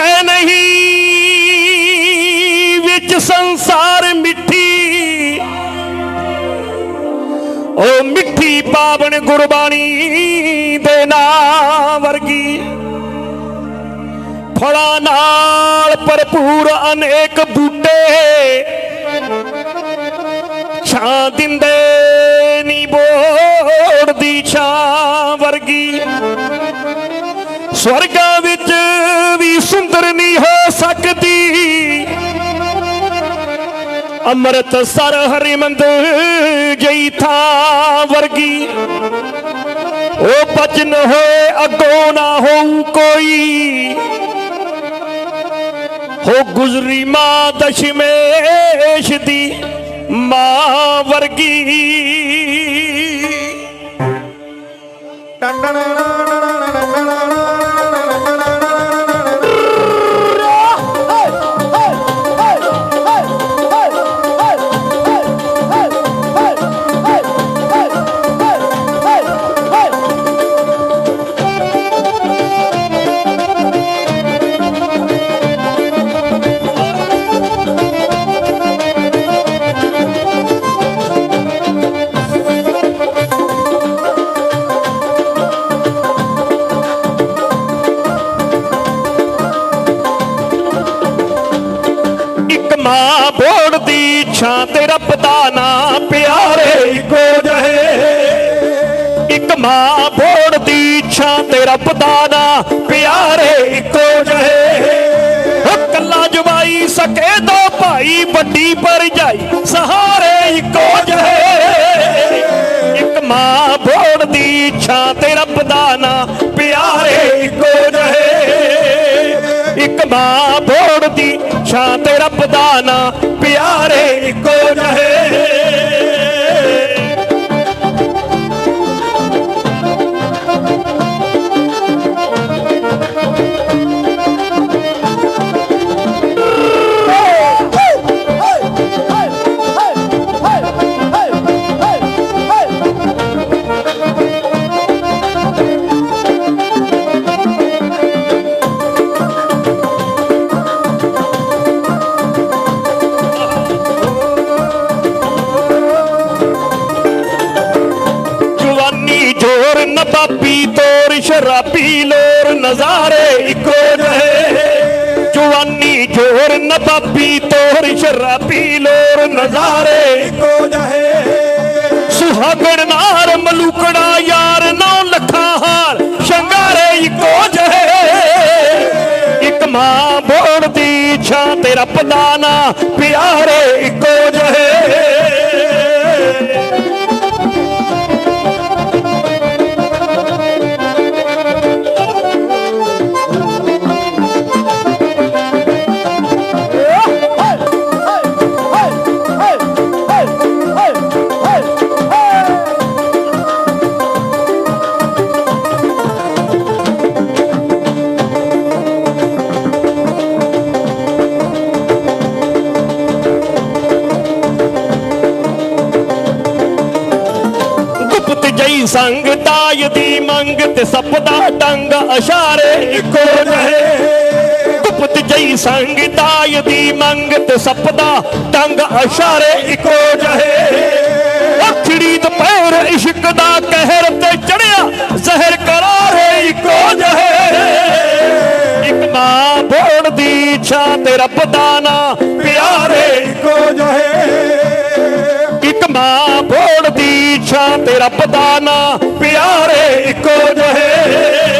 ਸ਼ੈ ਨਹੀਂ, ਵਿੱਚ ਸੰਸਾਰ ਮਿੱਠੀ। ਉਹ ਮਿੱਠੀ ਪਾਵਨ ਗੁਰਬਾਣੀ ਦੇ ਨਾਂ ਵਰਗੀ। ਫਲਾਂ ਨਾਲ ਭਰਪੂਰ ਅਨੇਕ ਬੂਟੇ। ਛਾਂ ਦਿੰਦੇ ਨੀ ਬੋੜ ਦੀ ਛਾਂ ਵਰਗੀ। ਸਵਰਗਾਂ ਵਿੱਚ ਵੀ ਸੁੰਦਰ ਨਹੀਂ ਹੋ ਸਕਦੀ। ਅੰਮ੍ਰਿਤ ਸਰ ਹਰਿਮੰਦ ਜਈ ਥਾਂ ਵਰਗੀ। ਉਹ ਬਚਨ ਹੋਏ, ਅੱਗੋਂ ਨਾ ਹੋਊ ਕੋਈ। ਹੋ ਗੁਜ਼ਰੀ ਮਾਂ ਦਸ਼ਮੇਸ਼ ਦੀ ਮਾਂ ਵਰਗੀ। ਇੱਕ ਤੇ ਰੱਬ ਦਾ ਨਾਂ ਪਿਆਰੇ ਇੱਕੋ ਜਹੇ। ਇੱਕ ਮਾਂ ਬੋੜ ਦੀ ਛਾਂ ਤੇ ਰੱਬ ਦਾ ਨਾਂ ਪਿਆਰੇ ਇੱਕੋ ਜਹੇ। ਉਹ ਕੱਲਾ ਜਵਾਈ ਸਕੇ ਦੋ ਭਾਈ, ਵੱਡੀ ਪਰਜਾਈ ਸਹਾਰੇ ਇੱਕੋ ਜਹੇ। ਇੱਕ ਮਾਂ ਬੋੜ ਦੀ ਛਾਂ ਤੇ ਰੱਬ ਦਾ ਨਾਂ ਪਿਆਰੇ ਇੱਕੋ ਇੱਕ ਮਾਂ ਬੋੜ ਦੀ ਰੱਬ ਦਾ ਨਾਂ ਪਿਆਰੇ ਇੱਕੋ ਜਹੇ। ਨਬਾਬੀ ਤੋਰ ਸ਼ਰਾਬੀ ਲੋਰ ਨਜ਼ਾਰੇ। ਇੱਕੋ ਜਹੇ। ਸੁਹਾਗਣ ਨਾਰ ਮਲੂਕੜਾ ਯਾਰ ਨੌ ਲੱਖਾਂ ਹਾਰ ਸ਼ੰਗਾਰੇ ਇੱਕੋ ਜਹੇ। ਇੱਕ ਮਾਂ ਬੋੜ ਦੀ ਛਾਂ ਤੇ ਰੱਬ ਦਾ ਨਾਂ ਪਿਆਰੇ ਇੱਕੋ ਜਹੇ। ਸੰਗ ਦੀ ਮੰਗ ਤੇ ਸੱਪ ਦਾ ਟੰਗ ਇਸ਼ਾਰੇ ਇੱਕੋ ਜਹੇ ਗੁਪਤ ਜਈ ਸੰਗ ਤਾਜ ਦੀ ਮੰਗ ਤੇ ਸੱਪ ਦਾ ਟੰਗ ਇਸ਼ਾਰੇ ਇੱਕੋ ਜਹੇ। ਅਖੜੀ ਦੁਪਹਿਰ ਇਸ਼ਕ ਦਾ ਕਹਿਰ ਤੇ ਚੜਿਆ, ਜ਼ਹਿਰ ਕਰਾਰੇ ਇੱਕੋ ਜਹੇ। ਇੱਕ ਮਾਂ ਬੋੜ ਦੀ ਛਾਂ ਤੇ ਰੱਬ ਦਾ ਨਾਂ ਪਿਆਰੇ ਇੱਕੋ ਜਹੇ। ਮਾਂ ਬੋੜ ਦੀ ਛਾਂ ਤੇ ਰੱਬ ਦਾ ਨਾਂ ਪਿਆਰੇ ਇੱਕੋ ਜਹੇ।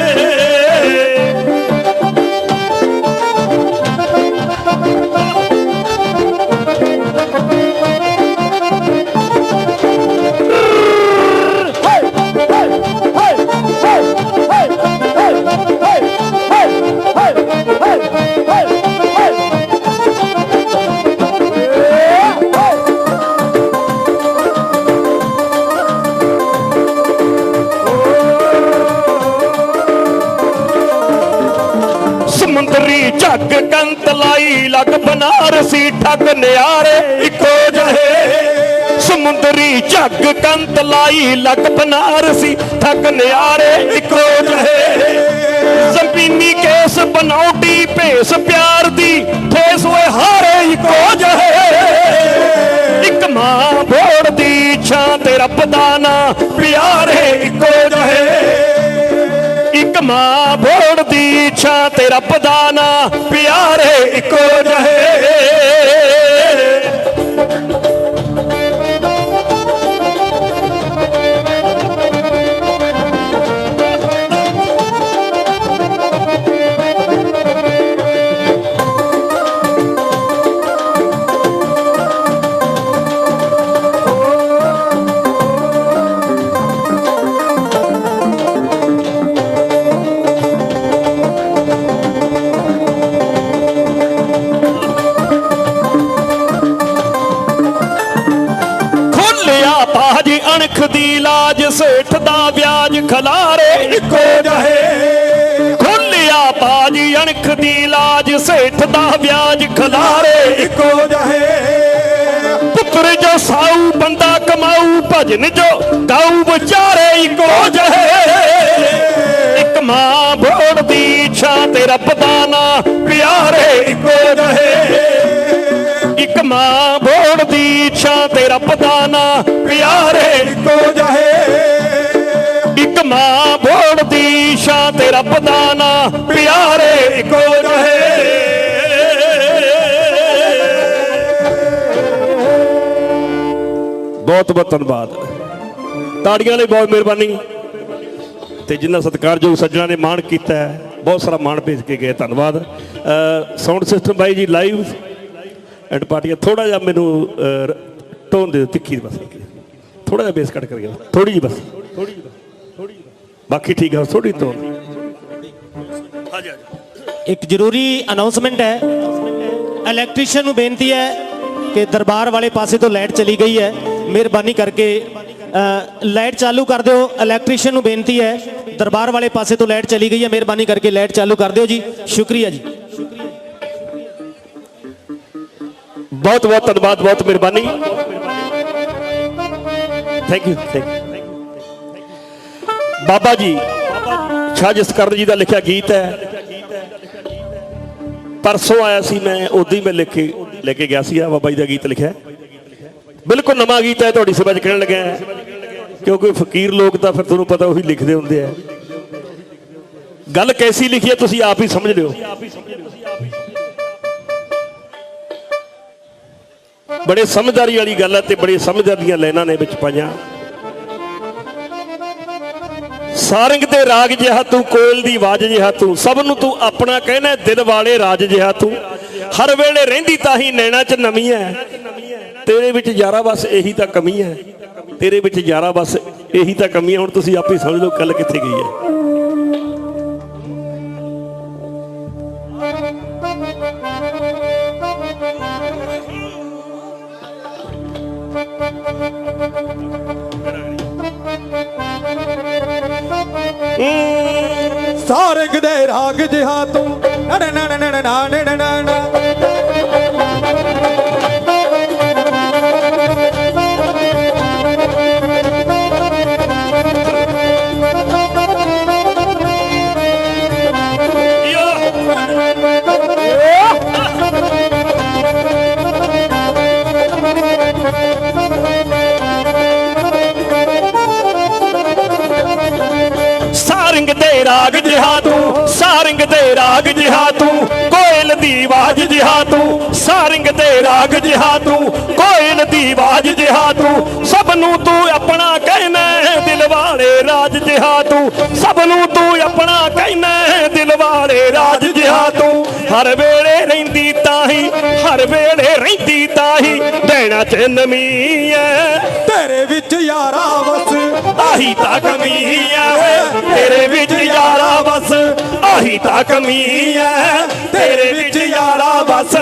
ਸਮੁੰਦਰੀ ਕੰਤ ਲਾਈ, ਲੱਗ ਬਨਾਰਸੀ ਠੱਗ ਨਿਆਰੇ, ਇੱਕੋ ਜਹੇ। ਸਮੁੰਦਰੀ ਝੱਗ ਕੰਤ ਲਾਈ, ਲੱਗ ਬਨਾਰਸੀ ਠੱਗ ਨਿਆਰੇ, ਇੱਕੋ ਜਹੇ। ਜ਼ਮੀਨੀ ਕੇਸ ਬਨੌਟੀ, ਭੇਸ ਪਿਆਰ ਦੀ ਠੇਸ ਓਏ ਹਾਰੇ, ਇੱਕੋ ਜਹੇ। ਇੱਕ ਮਾਂ ਬੋੜਦੀ ਛਾਂ ਤੇ ਰੱਬ ਦਾ ਨਾਂ, ਪਿਆਰੇ, ਇੱਕੋ ਜਹੇ। ਇੱਕ ਮਾਂ ਬੋੜਦੀ ਛਾਂ ਤੇ ਰੱਬ ਦਾ ਨਾਂ ਪਿਆਰੇ ਇੱਕੋ ਲਾਜ ਸੇਠ ਦਾ ਵਿਆਜ ਖਲਾਰੇ ਇੱਕੋ ਜਹੇ। ਖੋਲਿਆ ਬਾਜ ਅਣਖ ਦੀ ਲਾਜ ਸੇਠ ਦਾ ਵਿਆਜ ਖਲਾਰੇ। ਇੱਕੋ ਜਹੇ। ਪੁੱਤਰ ਜੋ ਸਾਊ ਬੰਦਾ ਕਮਾਊ ਭਜਨ ਜੋ ਗਾਊ ਵਿਚਾਰੇ ਇੱਕੋ ਜਿਹੇ। ਇੱਕ ਮਾਂ ਬੋੜਦੀ ਛਾਂ ਤੇ ਰੱਬ ਦਾ ਨਾਂ ਪਿਆਰੇ। ਇੱਕੋ ਜਿਹੇ। ਇੱਕ ਮਾਂ ਬੋੜਦੀ ਛਾਂ ਤੇ ਰੱਬ ਦਾ ਨਾਂ ਪਿਆਰੇ। ਇੱਕੋ ਜਹੇ। ਇੱਕ ਮਾਂ ਬੋੜਦੀ ਛਾਂ ਤੇ ਰੱਬ ਦਾ ਨਾਂ ਪਿਆਰੇ। ਇੱਕੋ ਜਿਹੇ। ਬਹੁਤ ਬਹੁਤ ਧੰਨਵਾਦ। ਤਾੜੀਆਂ ਲਈ ਬਹੁਤ ਮਿਹਰਬਾਨੀ। ਤੇ ਜਿਨ੍ਹਾਂ ਸਤਿਕਾਰਯੋਗ ਸੱਜਣਾ ਨੇ ਮਾਣ ਕੀਤਾ ਹੈ, ਬਹੁਤ ਸਾਰਾ ਮਾਣ ਭੇਜ ਕੇ ਗਏ ਧੰਨਵਾਦ। ਸਾਊਂਡ ਸਿਸਟਮ ਬਾਈ ਜੀ ਲਾਈਵ ਐਂਡ ਪਾਰਟੀਆਂ ਥੋੜਾ ਜਿਹਾ ਮੈਨੂੰ ਟੋਨ ਦੇ ਦਿਓ, ਤਿੱਖੀ ਬਸ ਥੋੜਾ ਜਿਹਾ ਬੇਸ ਕੱਟ ਕਰ ਗਿਆ ਥੋੜੀ ਜੀ ਬਸ। ਥੋੜੀ ਜੀ ਥੋੜੀ ਬਾਕੀ ਠੀਕ ਹੈ ਥੋੜੀ ਟੋਨ ਹਾਂਜੀ ਹਾਂਜੀ ਇੱਕ ਜ਼ਰੂਰੀ ਅਨਾਉਂਸਮੈਂਟ ਹੈ। ਇਲੈਕਟ੍ਰੀਸ਼ੀਅਨ ਨੂੰ ਬੇਨਤੀ ਹੈ ਕਿ ਦਰਬਾਰ ਵਾਲੇ ਪਾਸੇ ਤੋਂ ਲਾਈਟ ਚਲੀ ਗਈ ਹੈ। ਮਿਹਰਬਾਨੀ ਕਰਕੇ ਲਾਈਟ ਚਾਲੂ ਕਰ ਦਿਓ। ਇਲੈਕਟ੍ਰੀਸ਼ੀਅਨ ਨੂੰ ਬੇਨਤੀ ਹੈ ਦਰਬਾਰ ਵਾਲੇ ਪਾਸੇ ਤੋਂ ਲਾਈਟ ਚਲੀ ਗਈ ਹੈ। ਮਿਹਰਬਾਨੀ ਕਰਕੇ ਲਾਈਟ ਚਾਲੂ ਕਰ ਦਿਓ ਜੀ। ਸ਼ੁਕਰੀਆ ਜੀ। ਬਹੁਤ ਬਹੁਤ ਧੰਨਵਾਦ ਬਹੁਤ ਮਿਹਰਬਾਨੀ thank you thank Baba ji ਸ਼ਾਹ ਜਸਕਰਨ ਜੀ ਦਾ ਲਿਖਿਆ ਗੀਤ ਹੈ ਪਰਸੋਂ ਆਇਆ ਸੀ ਮੈਂ ਉਦੋਂ ਹੀ ਮੈਂ ਲਿਖ ਕੇ ਲੈ ਕੇ ਗਿਆ ਸੀ ਆ ਬਾਬਾ ਜੀ ਦਾ ਗੀਤ ਲਿਖਿਆ ਬਿਲਕੁਲ ਨਵਾਂ ਗੀਤ ਹੈ ਤੁਹਾਡੀ ਸੇਵਾ 'ਚ ਕਹਿਣ ਲੱਗਿਆ ਕਿਉਂਕਿ ਫਕੀਰ ਲੋਕ ਤਾਂ ਫਿਰ ਤੁਹਾਨੂੰ ਪਤਾ ਉਹੀ ਲਿਖਦੇ ਹੁੰਦੇ ਆ ਗੱਲ ਕੈਸੀ ਲਿਖੀ ਹੈ ਤੁਸੀਂ ਆਪ ਹੀ ਸਮਝ ਲਿਓ ਬੜੇ ਸਮਝਦਾਰੀ ਵਾਲੀ ਗੱਲ ਹੈ ਤੇ ਬੜੇ ਸਮਝਦਾਰ ਦੀਆਂ ਲਾਈਨਾਂ ਨੇ ਵਿੱਚ ਪਾਈਆਂ। ਸਾਰੰਗ ਤੇ ਰਾਗ ਜਿਹਾ ਤੂੰ, ਕੋਇਲ ਦੀ ਆਵਾਜ਼ ਜਿਹਾ ਤੂੰ, ਸਭ ਨੂੰ ਤੂੰ ਆਪਣਾ ਕਹਿਣਾ ਦਿਲ ਵਾਲੇ ਰਾਜ ਜਿਹਾ ਤੂੰ। ਹਰ ਵੇਲੇ ਰਹਿੰਦੀ ਤਾਂ ਹੀ ਨੈਣਾ ਚ ਨਮੀ ਹੈ। ਤੇਰੇ ਵਿੱਚ ਯਾਰਾ ਬਸ ਇਹੀ ਤਾਂ ਕਮੀ ਹੈ। ਤੇਰੇ ਵਿੱਚ ਯਾਰਾ ਬਸ ਇਹੀ ਤਾਂ ਕਮੀ ਹੈ। ਹੁਣ ਤੁਸੀਂ ਆਪੇ ਸਮਝ ਲਓ ਗੱਲ ਕਿੱਥੇ ਗਈ ਹੈ। ਰਾਗ ਤੂੰ। ਨੜ ਨੜ ਨੜ ਨਾ ਨੜ ਨੜ ਸਾਰੰਗ ਦੇ ਰਾਗ ਜਿਹਾ ਸਾਰੰਗ ਦੇ ਰਾਗ ਜਿਹਾ ਤੂੰ, ਕੋਇਲ ਦੀ ਆਵਾਜ਼ ਜਿਹਾ ਤੂੰ, ਸਾਰੰਗ ਦੇ ਰਾਗ ਜਿਹਾ ਤੂੰ, ਕੋਇਲ ਦੀ ਆਵਾਜ਼ ਜਿਹਾ ਤੂੰ ਸਭ ਨੂੰ ਤੂੰ ਆਪਣਾ ਕਹਿਣਾ ਦਿਲ ਵਾਲੇ ਰਾਜ ਜਿਹਾ ਤੂੰ ਸਭ ਨੂੰ ਤੂੰ ਆਪਣਾ ਕਹਿਣਾ ਦਿਲ ਵਾਲੇ ਰਾਜ ਜਿਹਾ ਤੂੰ। ਹਰ ਵੇਲੇ ਰਹਿੰਦੀ ਤਾਹੀ, ਹਰ ਵੇਲੇ ਰਹਿੰਦੀ ਤਾਹੀ ਦੇਣਾ ਚ ਨਮੀ ਤੇਰੇ ਵਿੱਚ ਯਾਰਾ ਵਸ ਆਹੀ ਤਾਂ ਕਮੀ ਐ ਤੇਰੇ ਵਿੱਚ ਯਾਰਾ ਬਸ, ਆਹੀ ਤਾਂ ਕਮੀ ਐ ਤੇਰੇ ਵਿੱਚ ਯਾਰਾ ਬਸ।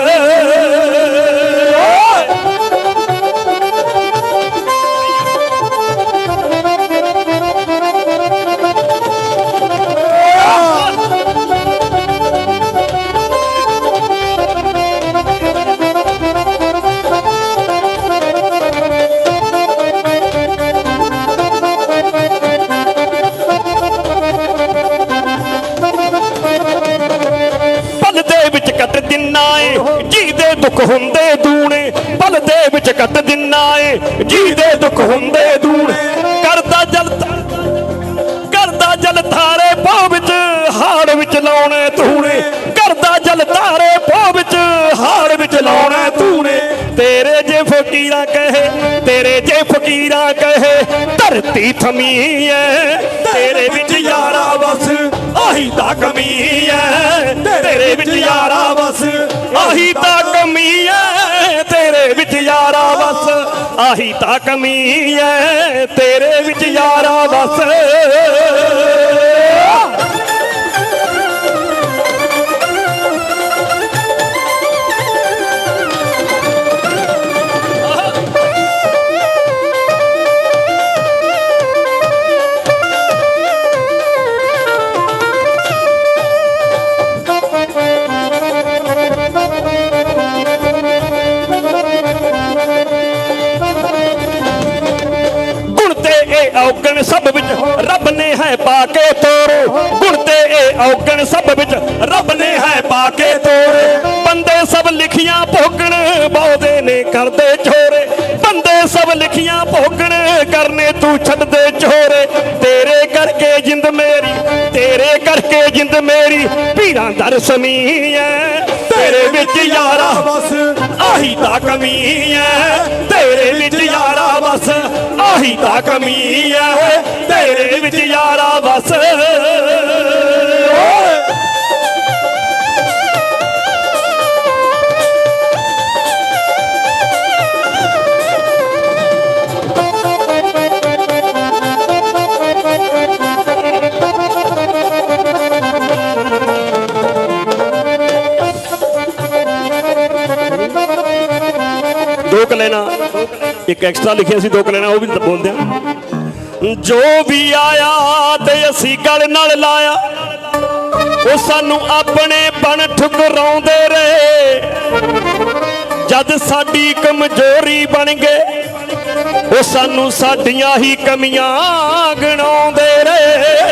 ਦਿਨਾ ਦੁੱਖ ਹੁੰਦੇ ਦੂਣੇ ਕਰਦਾ ਜਲ ਕਰਦਾ ਜਲ ਧਾਰੇ ਪੋ ਵਿੱਚ, ਹਾੜ ਵਿੱਚ ਲਾਉਣੇ ਤੂਣੇ ਕਰਦਾ ਜਲ ਧਾਰੇ ਪੋ ਵਿੱਚ, ਹਾੜ ਵਿੱਚ ਲਾਉਣੇ ਤੂਣੇ ਤੇਰੇ ਜੇ ਫਕੀਰਾ ਕਹੇ, ਤੇਰੇ ਜੇ ਫਕੀਰਾ ਕਹੇ, ਧਰਤੀ ਥਮੀ ਐ। ਤੇਰੇ ਵਿੱਚ ਯਾਰਾ ਵਸ, ਆਹੀ ਤਾਂ ਕਮੀ ਐ। ਤੇਰੇ ਵਿੱਚ ਯਾਰਾ ਵਸ, ਆਹੀ ਤਾਂ ਆਹੀ ਤਾਂ ਕਮੀ ਐ ਤੇਰੇ ਵਿੱਚ ਯਾਰਾ ਵਸ। ਸਭ ਵਿੱਚ ਰੱਬ ਨੇ ਹੈ ਪਾ ਕੇ ਤੋਰੇ। ਗੁਣ ਤੇ ਇਹ ਔਗਣ ਸਭ ਵਿੱਚ ਰੱਬ ਨੇ ਹੈ ਪਾ ਕੇ ਤੋਰੇ। ਬੰਦੇ ਸਭ ਲਿਖੀਆਂ ਭੋਗਣ ਬਹੁਦੇ ਨੇ ਕਰਦੇ ਛੋਰੇ ਬੰਦੇ ਸਭ ਲਿਖੀਆਂ ਭੋਗਣ, ਕਰਨੇ ਤੂੰ ਛੱਡਦੇ ਛੋਰੇ ਤੇਰੇ ਕਰਕੇ ਜਿੰਦ ਮੇ ਕਰਕੇ ਜਿੰਦ ਮੇਰੀ ਪੀਰਾਂ ਦਰ ਸਮੀ ਐ ਤੇਰੇ ਵਿੱਚ ਯਾਰਾ ਬਸ, ਆਹੀ ਤਾਂ ਕਮੀ ਐ ਤੇਰੇ ਵਿੱਚ ਯਾਰਾ ਬਸ, ਆਹੀ ਤਾਂ ਕਮੀ ਐ ਤੇਰੇ ਵਿੱਚ ਯਾਰਾ ਬਸ। ਦੋ ਕਲੈਨਾ ਇੱਕ ਐਕਸਟਰਾ ਲਿਖਿਆ ਸੀ, ਦੋ ਕਲੈਨਾ ਉਹ ਵੀ ਬੋਲਦੇ ਆ। ਜੋ ਵੀ ਆਇਆ ਤੇ ਅਸੀਂ ਗਲ ਨਾਲ ਲਾਇਆ, ਉਹ ਸਾਨੂੰ ਆਪਣੇ ਬਣ ਠੁਕਰਾਉਂਦੇ ਰਹੇ। ਜਦ ਸਾਡੀ ਕਮਜ਼ੋਰੀ ਬਣ ਗਏ, ਉਹ ਸਾਨੂੰ ਸਾਡੀਆਂ ਹੀ ਕਮੀਆਂ ਗਣਾਉਂਦੇ ਰਹੇ।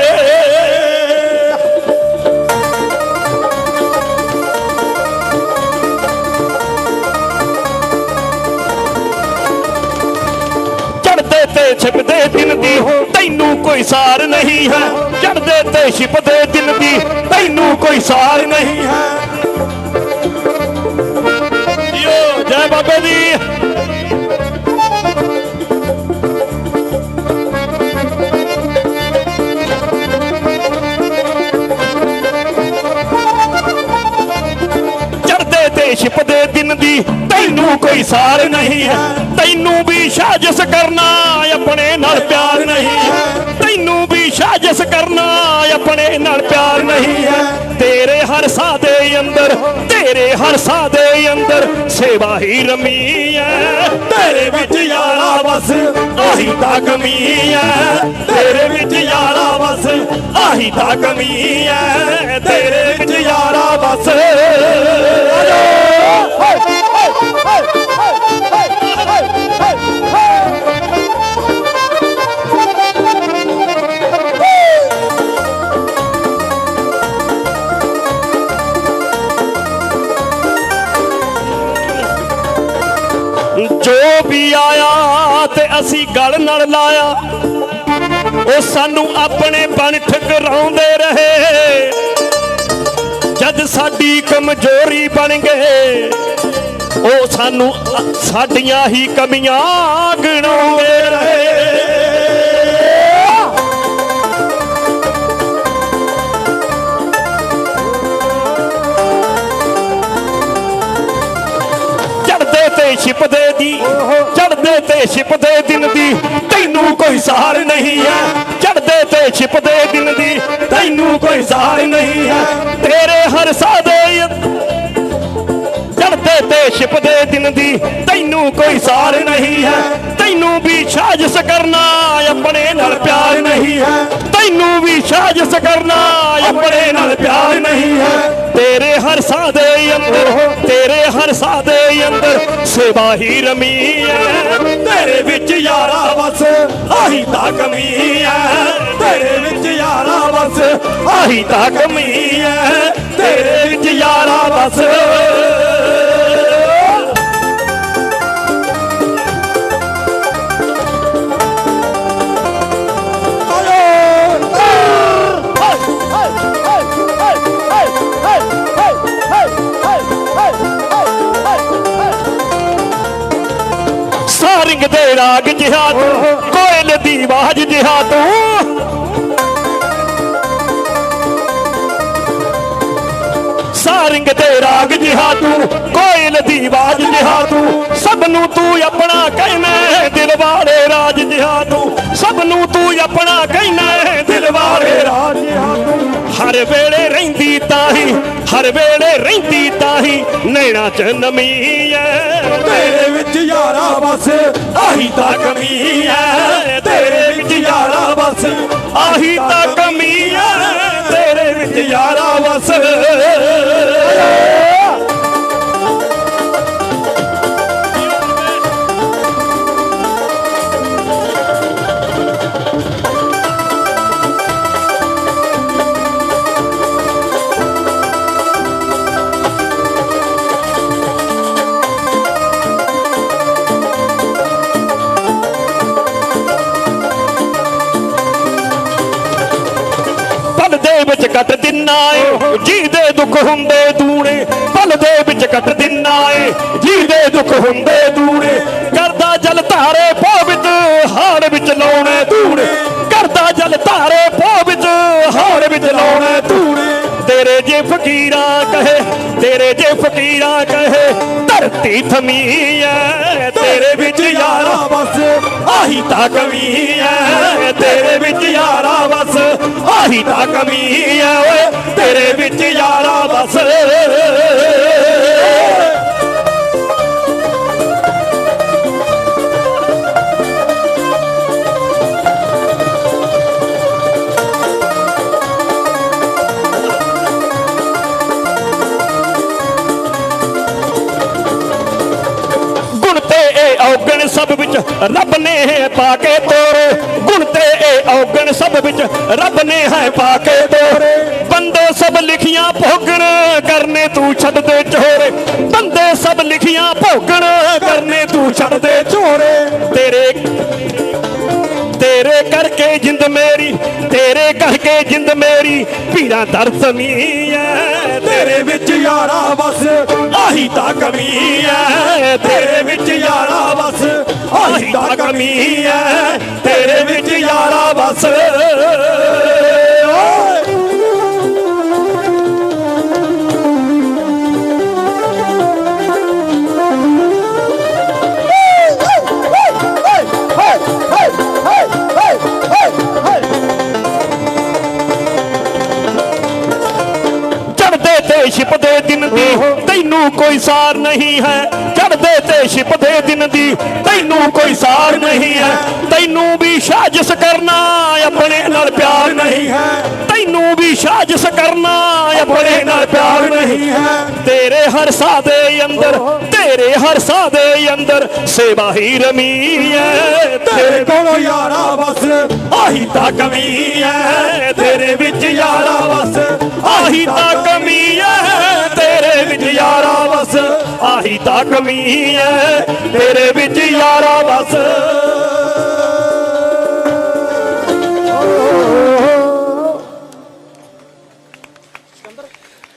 ਛਿਪਦੇ ਦਿਨ ਦੀ ਤੈਨੂੰ ਕੋਈ ਸਾਰ ਨਹੀਂ ਹੈ। ਚੜਦੇ ਤੇ ਛਿਪਦੇ ਦਿਨ ਦੀ, ਤੈਨੂੰ ਕੋਈ ਸਾਰ ਨਹੀਂ ਹੈ। ਯੋ, ਜੈ ਬਾਬੇ ਦੀ। ਕੋਈ ਸਾਰ ਨਹੀਂ ਹੈ। ਤੈਨੂੰ ਵੀ ਸਾਜ਼ਿਸ਼ ਕਰਨਾ ਆਪਣੇ ਨਾਲ ਪਿਆਰ ਨਹੀਂ ਹੈ। ਤੈਨੂੰ ਵੀ ਸਾਜ਼ਿਸ਼ ਕਰਨਾ ਆਪਣੇ ਨਾਲ ਪਿਆਰ ਨਹੀਂ ਹੈ। ਤੇਰੇ ਹਰ ਸਾਹ ਦੇ ਅੰਦਰ, ਤੇਰੇ ਹਰ ਸਾਹ ਦੇ ਅੰਦਰ ਸੇਵਾ ਹੀ ਰਮੀ ਹੈ। ਤੇਰੇ ਵਿੱਚ ਯਾਰਾ ਬਸ, ਆਹੀ ਤਾਂ ਕਮੀ ਹੈ। ਤੇਰੇ ਵਿੱਚ ਯਾਰਾ ਬਸ, ਆਹੀ ਤਾਂ ਕਮੀ ਹੈ। ਤੇਰੇ ਵਿੱਚ ਯਾਰਾ ਬਸ। ਜੋ ਵੀ ਆਇਆ ਤੇ ਅਸੀਂ ਗਲ ਨਾਲ ਲਾਇਆ, ਉਹ ਸਾਨੂੰ ਆਪਣੇ ਬਣ ਠਕਰਾਉਂਦੇ ਰਹੇ। ਜਦ ਸਾਡੀ ਕਮਜ਼ੋਰੀ ਬਣ ਗਏ, ਉਹ ਸਾਨੂੰ ਸਾਡੀਆਂ ਹੀ ਕਮੀਆਂ ਗਣਾਉਂਦੇ ਰਹੇ। ਚੜਦੇ ਤੇ ਛਿਪਦੇ ਦੀ। ਚੜਦੇ ਤੇ ਛਿਪਦੇ ਦਿਨ ਦੀ, ਤੈਨੂੰ ਕੋਈ ਸਹਾਰ ਨਹੀਂ ਹੈ। ਚੜਦੇ ਤੇ ਛਿਪਦੇ ਦਿਨ ਦੀ, ਤੈਨੂੰ ਕੋਈ ਸਹਾਰ ਨਹੀਂ ਹੈ। ਤੇਰੇ ਹਰ ਸਾਦੇ ਚੜਦੇ ਤੇ ਛਿਪਦੇ ਦਿਨ ਦੀ ਤੈਨੂੰ ਕੋਈ ਸਾਰ ਨਹੀਂ ਹੈ। ਤੈਨੂੰ ਵੀ ਸਾਜ਼ਿਸ਼ ਕਰਨਾ ਆਪਣੇ ਨਾਲ ਪਿਆਰ ਨਹੀਂ ਹੈ। ਤੈਨੂੰ ਵੀ ਸਾਜ਼ਿਸ਼ ਕਰਨਾ ਆਪਣੇ ਨਾਲ ਪਿਆਰ ਨਹੀਂ ਹੈ। ਤੇਰੇ ਹਰ ਸਾਹ ਦੇ ਅੰਦਰ, ਤੇਰੇ ਹਰ ਸਾਹ ਦੇ ਅੰਦਰ ਸੇਵਾ ਹੀ ਰਮੀ ਹੈ। ਤੇਰੇ ਵਿੱਚ ਯਾਰਾ ਵਸ, ਆਹੀ ਤਾਂ ਕਮੀ ਹੈ। ਤੇਰੇ ਵਿੱਚ ਯਾਰਾ ਵਸ, ਆਹੀ ਤਾਂ ਕਮੀ ਹੈ। ਤੇਰੇ ਵਿੱਚ ਯਾਰਾ ਵਸ। ਦੇ ਰਾਗ ਜਿਹਾ ਤੂੰ ਕੋਇਲ ਦੀ ਆਵਾਜ਼ ਜਿਹਾ ਤੂੰ। ਸਾਰਿੰਗ ਦੇ ਰਾਗ ਜਿਹਾ ਤੂੰ ਕੋਇਲ ਦੀ ਆਵਾਜ਼ ਜਿਹਾ ਤੂੰ। ਸਭ ਨੂੰ ਤੂੰ ਆਪਣਾ ਕਹਿਣਾ ਦਿਲ ਵਾਲੇ ਰਾਜ ਜਿਹਾ ਤੂੰ। ਸਭ ਨੂੰ ਤੂੰ ਆਪਣਾ ਕਹਿਣਾ ਦਿਲ ਵਾਲੇ ਰਾਜ ਜਿਹਾ ਤੂੰ। ਹਰ ਵੇਲੇ ਰਹਿੰਦੀ ਤਾਹੀ ਹਰ ਵੇਲੇ ਰਹਿੰਦੀ ਤਾਹੀ ਨੈਣਾ ਚ ਨਮੀ ਐ ਤੇਰੇ ਵਿੱਚ ਯਾਰਾ ਬਸ, ਆਹੀ ਤਾਂ ਕਮੀ ਐ ਤੇਰੇ ਵਿੱਚ ਯਾਰਾ ਬਸ, ਆਹੀ ਤਾਂ ਕਮੀ ਐ ਤੇਰੇ ਵਿੱਚ ਯਾਰਾ ਬਸ। ਏ ਦੁੱਖ ਹੁੰਦੇ ਦੂਣੇ, ਪਲ ਦੇ ਵਿੱਚ ਕੱਟ ਦਿਨਾ ਏ। ਜੀ ਦੁੱਖ ਹੁੰਦੇ ਦੂਣੇ, ਕਰਦਾ ਜਲ ਧਾਰੇ ਪੋ ਹਾਰ ਵਿੱਚ ਲਾਉਣੇ ਦੂਣੇ ਕਰਦਾ ਜਲ ਧਾਰੇ ਪੋ ਹਾਰ ਵਿੱਚ ਲਾਉਣੇ ਦੂਣੇ ਤੇਰੇ ਜੇ ਫਕੀਰਾਂ ਕਹੇ, ਤੇਰੇ ਜੇ ਫਕੀਰਾਂ ਕਹੇ, ਧਰਤੀ ਥਮੀ ਐ, ਤੇਰੇ ਵਿੱਚ ਯਾਰਾ ਬਸ ਆਹੀ ਤਾਂ ਕਮੀ ਐ। ਤੇਰੇ ਵਿੱਚ ਯਾਰਾ ਬਸ ਆਹੀ ਤਾਂ ਕਮੀ ਐ, ਓਏ, ਤੇਰੇ ਵਿੱਚ ਯਾਰਾ ਬਸ ਸਭ ਵਿੱਚ ਰੱਬ ਨੇ ਹੈ ਪਾ ਕੇ ਤੋਰੇ ਬੰਦੇ ਸਭ ਲਿਖੀਆਂ ਭੋਗਣ ਕਰਨੇ ਤੂੰ ਛੱਡ ਦੇ ਚੋਰੇ। ਬੰਦੇ ਸਭ ਲਿਖੀਆਂ ਭੋਗਣ ਕਰਨੇ ਤੂੰ ਛੱਡ ਦੇ ਚੋਰੇ। ਤੇਰੇ ਤੇਰੇ ਕਰਕੇ ਜਿੰਦ ਮੇਰੀ, ਤੇਰੇ ਕਰਕੇ ਜਿੰਦ ਮੇਰੀ ਪੀਰਾਂ ਦਰ ਸਮੀ ਐ ਤੇਰੇ ਵਿੱਚ ਯਾਰਾ ਬਸ ਆਹੀ ਤਾਂ ਕਮੀ ਐ ਤੇਰੇ ਆਹੀ ਕਮੀ ਐ ਤੇਰੇ ਵਿੱਚ ਯਾਰਾ ਬਸ ਤੈਨੂੰ ਕੋਈ ਸਾਰ ਨਹੀਂ ਹੈ। ਚੜਦੇ ਤੇ ਛਿਪਦੇ ਦਿਨ ਦੀ, ਤੈਨੂੰ ਕੋਈ ਸਾਰ ਨਹੀਂ ਹੈ। ਤੈਨੂੰ ਵੀ ਸਾਜ਼ਿਸ਼ ਕਰਨਾ ਆਪਣੇ ਨਾਲ ਪਿਆਰ ਨਹੀਂ ਹੈ। ਤੈਨੂੰ ਵੀ ਸਾਜ਼ਿਸ਼ ਕਰਨਾ ਆਪਣੇ ਨਾਲ ਪਿਆਰ ਨਹੀਂ ਹੈ। ਤੇਰੇ ਹਰ ਸਾਹ ਦੇ ਅੰਦਰ, ਤੇਰੇ ਹਰ ਸਾਹ ਦੇ ਅੰਦਰ ਸੇਵਾ ਹੀ ਰਮੀ ਹੈ। ਤੇਰੇ ਕੋਲੋਂ ਯਾਰਾ ਬਸ ਆਹੀ ਤਾਂ ਕਮੀ ਹੈ। ਤੇਰੇ ਵਿੱਚ ਯਾਰਾ ਵਸ, ਆਹੀ ਤਾਂ ਕਮੀ ਹੈ। ਯਾਰਾ ਬਸ, ਆਹੀ ਤਾਂ ਕਮੀ ਐ, ਤੇਰੇ ਵਿੱਚ ਯਾਰਾ ਵਸ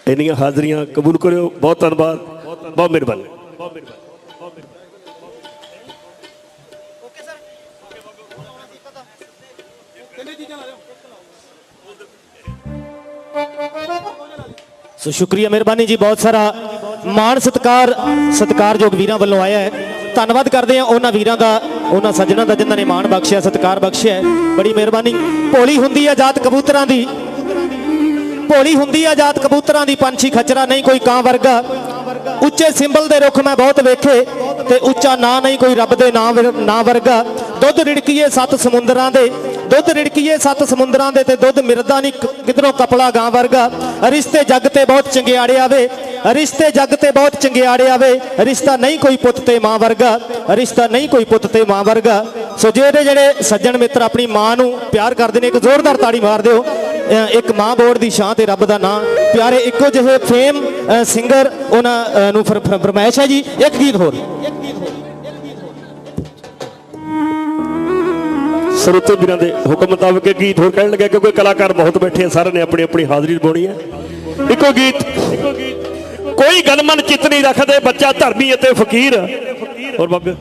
ਇੰਨੀਆਂ ਹਾਜ਼ਰੀਆਂ ਕਬੂਲ ਕਰਿਓ, ਬਹੁਤ ਧੰਨਵਾਦ, ਬਹੁਤ ਮਿਹਰਬਾਨੀ। ਸੋ ਸ਼ੁਕਰੀਆ ਮਿਹਰਬਾਨੀ ਜੀ, ਬਹੁਤ ਸਾਰਾ ਮਾਣ ਸਤਕਾਰ, ਸਤਕਾਰਯੋਗ ਵੀਰਾਂ ਵੱਲੋਂ ਆਇਆ ਹੈ। ਧੰਨਵਾਦ ਕਰਦੇ ਆ ਉਹਨਾਂ ਵੀਰਾਂ ਦਾ, ਉਹਨਾਂ ਸੱਜਣਾਂ ਦਾ ਜਿਨ੍ਹਾਂ ਨੇ ਮਾਣ ਬਖਸ਼ਿਆ, ਸਤਕਾਰ ਬਖਸ਼ਿਆ ਬੜੀ ਮਿਹਰਬਾਨੀ। ਭੋਲੀ ਹੁੰਦੀ ਆ ਜਾਤ ਕਬੂਤਰਾਂ ਦੀ। ਭੋਲੀ ਹੁੰਦੀ ਆ ਜਾਤ ਕਬੂਤਰਾਂ ਦੀ, ਪੰਛੀ ਖਚਰਾ ਨਹੀਂ, ਕੋਈ ਕਾਂ ਵਰਗਾ। ਉੱਚੇ ਸਿੰਬਲ ਦੇ ਰੁੱਖ ਮੈਂ ਬਹੁਤ ਵੇਖੇ ਤੇ ਉੱਚਾ ਨਾਂ ਨਹੀਂ, ਕੋਈ ਰੱਬ ਦੇ ਨਾਂ ਨਾਂ ਵਰਗਾ। ਦੁੱਧ ਰਿੜਕੀਏ ਸੱਤ ਸਮੁੰਦਰਾਂ ਦੇ। ਦੁੱਧ ਰਿੜਕੀਏ ਸੱਤ ਸਮੁੰਦਰਾਂ ਦੇ ਤੇ ਦੁੱਧ ਮਿਰਦਾ ਨਹੀਂ, ਕ- ਕਿਧਰੋਂ ਕਪਲਾ ਗਾਂ ਵਰਗਾ। ਰਿਸ਼ਤੇ ਜੱਗ ਤੇ ਬਹੁਤ ਚੰਗਿਆੜੇ ਆਵੇ, ਰਿਸ਼ਤੇ ਜੱਗ ਤੇ ਬਹੁਤ ਚੰਗਿਆੜੇ ਆਵੇ, ਰਿਸ਼ਤਾ ਨਹੀਂ ਕੋਈ ਪੁੱਤ ਤੇ ਮਾਂ ਵਰਗਾ, ਰਿਸ਼ਤਾ ਨਹੀਂ ਕੋਈ ਪੁੱਤ ਤੇ ਮਾਂ ਵਰਗਾ। ਸੋ ਜਿਹੜੇ ਜਿਹੜੇ ਸੱਜਣ ਮਿੱਤਰ ਆਪਣੀ ਮਾਂ ਨੂੰ ਪਿਆਰ ਕਰਦੇ ਨੇ, ਇੱਕ ਜ਼ੋਰਦਾਰ ਤਾੜੀ ਮਾਰ ਦਿਓ। ਇੱਕ ਮਾਂ ਬੋਰਡ ਦੀ ਸ਼ਾਨ ਤੇ ਰੱਬ ਦਾ ਨਾਂ। ਪਿਆਰੇ, ਇੱਕੋ ਜਿਹੇ ਫੇਮ ਸਿੰਗਰ ਉਹਨਾਂ ਨੂੰ ਫਰ- ਫਰਮਾਇਸ਼ ਹੈ ਜੀ। ਇੱਕ ਗੀਤ ਹੋਰ। ਸਰੋਤੇ ਵੀਰਾਂ ਦੇ ਹੁਕਮ ਮੁਤਾਬਕ ਇਹ ਗੀਤ ਹੋਰ ਕਹਿਣ ਲੱਗਿਆ ਕਿਉਂਕਿ ਕਲਾਕਾਰ ਬਹੁਤ ਬੈਠੇ ਆ, ਸਾਰਿਆਂ ਨੇ ਆਪਣੀ ਆਪਣੀ ਹਾਜ਼ਰੀ ਲਵਾਉਣੀ ਹੈ। ਇੱਕੋ ਗੀਤ। ਕੋਈ ਗਨਮਨ ਚਿੱਤ ਨਹੀਂ ਰੱਖਦੇ, ਬੱਚਾ ਧਰਮੀ ਅਤੇ ਫਕੀਰ। ਹੋਰ ਬਾਬੇ।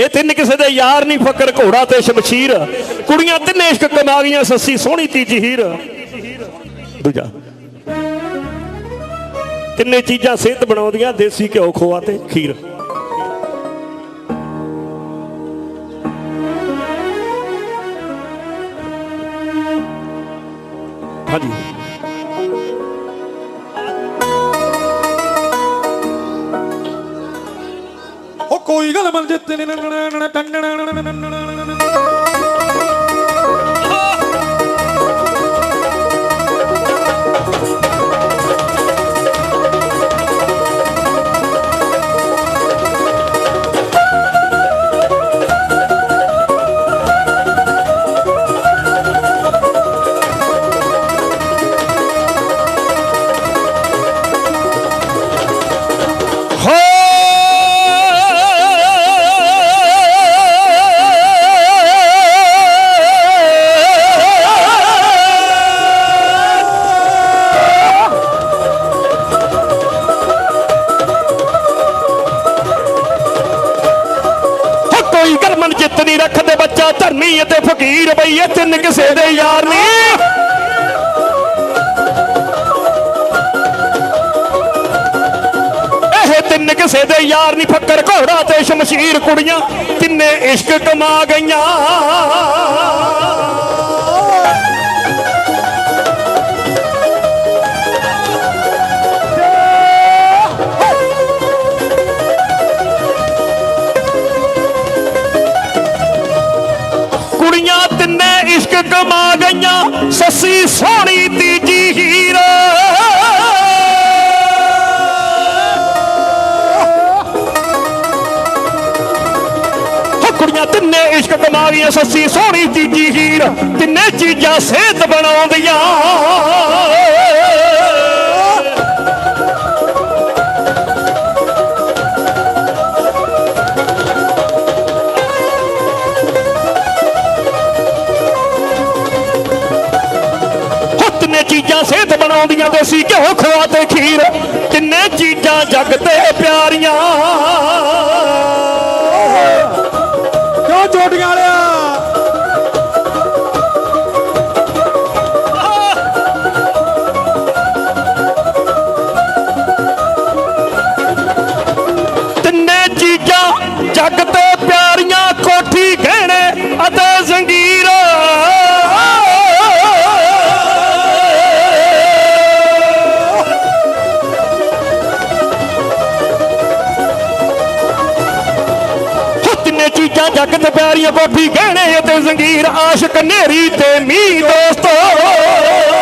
ਇਹ ਤਿੰਨ ਕਿਸੇ ਦੇ ਯਾਰ ਨਹੀਂ, ਫਕਰ ਘੋੜਾ ਤੇ ਸ਼ਮਸ਼ੀਰ। ਕੁੜੀਆਂ ਤਿੰਨੇ ਇਸ਼ਕ ਕਮਾ ਗਈਆਂ ਸੱਸੀ ਸੋਹਣੀ ਤੀਜੀ ਹੀਰ ਦੂਜਾ। ਤਿੰਨੇ ਚੀਜ਼ਾਂ ਸਿਹਤ ਬਣਾਉਂਦੀਆਂ, ਦੇਸੀ ਘਿਓ ਖੋਆ ਤੇ ਖੀਰ। ਹਾਂਜੀ ਉਹ ਕੋਈ ਗੱਲ ਮਨ ਜਿੱਤ ਹੋ ਘੋੜਾ ਤੇ ਸ਼ਮਸ਼ੀਰ ਕੁੜੀਆਂ ਤਿੰਨੇ ਇਸ਼ਕ ਕਮਾ ਗਈਆਂ ਇਸ਼ਕ ਕਮਾ ਸੱਸੀ ਸੋਹਣੀ ਤੀਜੀ ਹੀਰ, ਤਿੰਨੇ ਚੀਜ਼ਾਂ ਸਿਹਤ ਬਣਾਉਂਦੀਆਂ। ਹੋ ਚੀਜ਼ਾਂ ਸਿਹਤ ਬਣਾਉਂਦੀਆਂ, ਦੇਸੀ ਘਿਓ, ਖਵਾ ਤੇ ਖੀਰ ਕਿੰਨੇ ਚੀਜ਼ਾਂ ਜੱਗ ਤੇ ਪਿਆਰੀਆਂ। ਕਿਉਂ ਚੋਟੀਆਂ ਵਾਲਿਆ? ਚੀਜ਼ਾਂ ਜੱਗ ਤੇ ਪਿਆਰੀਆਂ ਕੋਠੀ ਗਹਿਣੇ ਤੇ ਜ਼ੰਗੀਰ ਆਸ਼ਕ ਨੇਰੀ ਤੇ ਮੀ ਦੋਸਤੋ।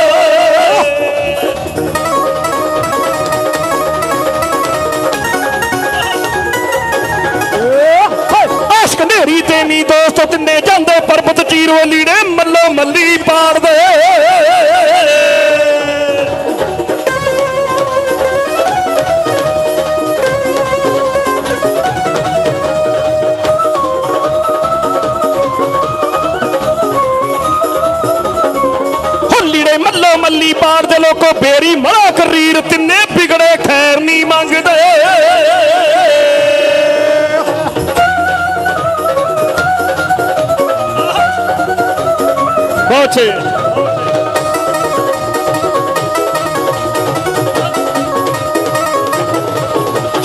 ਬਹੁਤ ਛੇ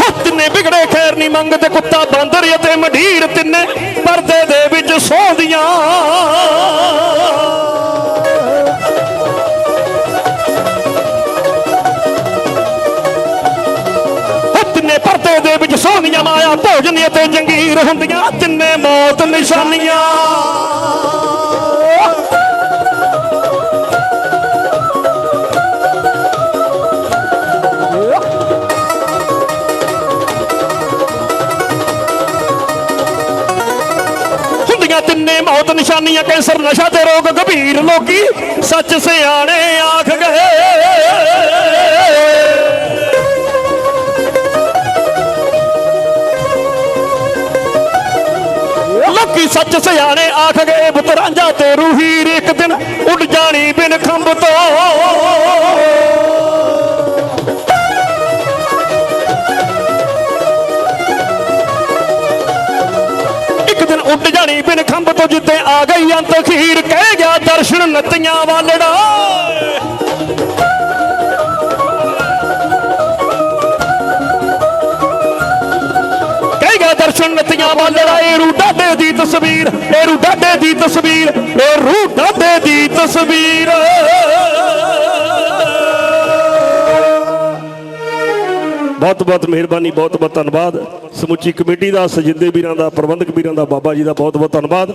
ਹੱਥ ਨੇ ਵਿਗੜੇ, ਖੈਰ ਨਹੀਂ ਮੰਗਦੇ ਕੁੱਤਾ ਬਾਂਦਰ ਅਤੇ ਮਢੀਰ ਤਿੰਨੇ ਪਰਦੇ ਦੇ ਵਿੱਚ ਸੌਂਦੀਆਂ। ਤਿੰਨੇ ਪਰਦੇ ਦੇ ਵਿੱਚ ਸੋਹਣੀਆਂ ਮਾਇਆ ਭੋਜਨ ਅਤੇ ਜੰਗੀਰ ਹੁੰਦੀਆਂ, ਤਿੰਨੇ ਮੌਤ ਨਿਸ਼ਾਨੀਆਂ। ਨਿਸ਼ਾਨੀਆਂ ਕੈਂਸਰ, ਨਸ਼ਾ ਤੇ ਰੋਗ, ਗੰਭੀਰ ਲੋਕੀ ਸੱਚ ਸਿਆਣੇ ਆਖ ਗਏ। ਲੋਕੀ ਸੱਚ ਸਿਆਣੇ ਆਖ ਗਏ ਪੁੱਤ ਤੇ ਰੂਹੀਰ ਇੱਕ ਦਿਨ ਉੱਡ ਜਾਣੀ ਬਿਨ ਖੰਭ ਤੋਂ। ਉੱਡ ਜਾਣੀ ਬਿਨ ਖੰਭ ਤੋਂ ਜਿੱਤੇ ਆ ਗਈ ਅੰਤ ਖੀਰ ਕਹਿ ਗਿਆ ਦਰਸ਼ਨ ਨਤੀਆਂ ਵਾਲੜਾ। ਕਹਿ ਗਿਆ ਦਰਸ਼ਨ ਨਤੀਆਂ ਵਾਲੜਾ, ਇਹ ਰੂ ਡਾਡੇ ਦੀ ਤਸਵੀਰ, ਇਹ ਰੂ ਡਾਡੇ ਦੀ ਤਸਵੀਰ, ਇਹ ਰੂ ਡਾਡੇ ਦੀ ਤਸਵੀਰ। ਬਹੁਤ ਬਹੁਤ ਮਿਹਰਬਾਨੀ ਬਹੁਤ ਬਹੁਤ ਧੰਨਵਾਦ। ਸਮੁੱਚੀ ਕਮੇਟੀ ਦਾ, ਸਜਿੰਦੇ ਵੀਰਾਂ ਦਾ, ਪ੍ਰਬੰਧਕ ਵੀਰਾਂ ਦਾ, ਬਾਬਾ ਜੀ ਦਾ ਬਹੁਤ ਬਹੁਤ ਧੰਨਵਾਦ।